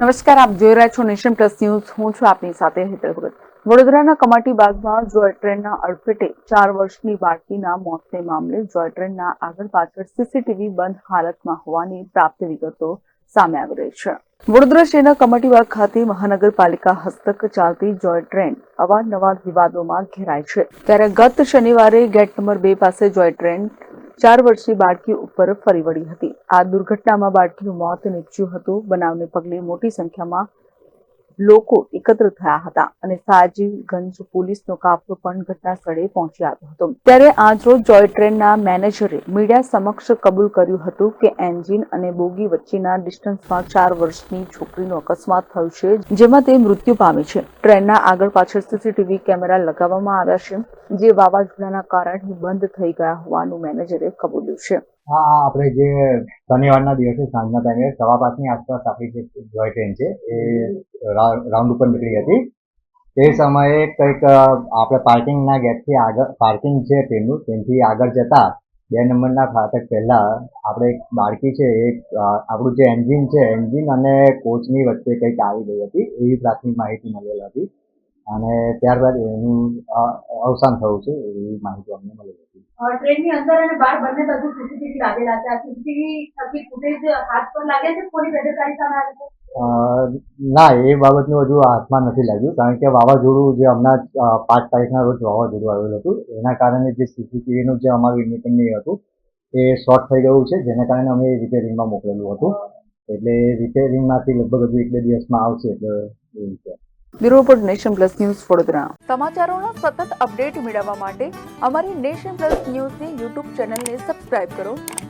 નમસ્કાર, આપ જોઈ રહ્યા છો નેશન પ્લસ ન્યૂઝ. હું છું આપની સાથે હેતલ ભગત. વડોદરાના કમાટી બાગમાં જોય ટ્રેનના અડફેટે ચાર વર્ષની બાળકીના મોતને મામલે જોય ટ્રેનના આગળ પાછળ સીસીટીવી બંધ હાલતમાં હોવાની પ્રાપ્ત વિગતો સામે આવી રહી છે. વડોદરા શહેરના કમાટીબાગ ખાતે મહાનગરપાલિકા હસ્તક ચાલતી જોય ટ્રેન અવારનવાર વિવાદોમાં ઘેરાય છે. ત્યારે ગત શનિવારે ગેટ નંબર બે પાસે જોય ટ્રેન ચાર વર્ષની બાળકી ઉપર ફરી વળી હતી. આ દુર્ઘટનામાં બાળકીનું મોત નીપજ્યું હતું. બનાવને પગલે મોટી સંખ્યામાં લોકો એકત્ર થયા હતા અને સાજીવગંજ પોલીસનો કાફલો પણ ઘટના સ્થળે પહોંચી આવ્યો હતો. ત્યારે આજરોજ જોય ટ્રેનના મેનેજરે મીડિયા સમક્ષ કબૂલ કર્યું હતું કે એન્જિન અને બોગી વચ્ચેના ડિસ્ટન્સમાં ચાર વર્ષની છોકરીનો અકસ્માત થયો છે, જેમાં તે મૃત્યુ પામી છે. ટ્રેનના આગળ પાછળ સીસીટીવી કેમેરા લગાવવામાં આવ્યા છે, જે વાવાઝોડાના કારણે બંધ થઈ ગયા હોવાનું મેનેજરે કબૂલ્યું છે. હા, આપણે જે શનિવારના દિવસે સાંજના ટાઈમે સવા પાંચની આસપાસ આપણી જે જોય ટ્રેન છે, એ રાઉન્ડ ઉપર નીકળી હતી. તે સમયે કંઈક આપણે પાર્કિંગના ગેટથી આગળ, પાર્કિંગ છે ટ્રેનનું તેનાથી આગળ જતા બે નંબરના ફાટક પહેલાં આપણે એક બાળકી છે, એ આપણું જે એન્જિન છે, એન્જિન અને કોચની વચ્ચે કંઈક આવી ગઈ હતી, એવી પ્રાથમિક માહિતી મળેલ હતી. અને ત્યારબાદ એનું અવસાન થયું છે, એવી માહિતી અમને મળી હતી. ટ્રેનની અંદર અને બહાર બંને બાજુ સીસીટીવી લાગેલા આ સીસીટીવી ફૂટેજ હાથ પર લાગ્યા છે કોની બેદરકારી સામે આવી છે? ના એ બાબતનું હજુ હાથમાં નથી લાગ્યું કારણ કે વાવાઝોડું જે હમણાં પાંચ તારીખના રોજ વાવાઝોડું આવેલું હતું એના કારણે જે સીસીટીવીનું જે અમારું મીટિંગ હતું એ શોર્ટ થઈ ગયું છે જેના કારણે અમે રિપેરિંગમાં મોકલેલું હતું. એટલે રિપેરિંગમાંથી લગભગ હજુ એક બે દિવસમાં આવશે એટલે એવું છે. Bureau report Nation Plus News Vadodara. સમાચારોના સતત અપડેટ મેળવવા માટે અમારી નેશન પ્લસ ન્યૂઝની યુટ્યુબ ચેનલને સબસ્ક્રાઇબ કરો.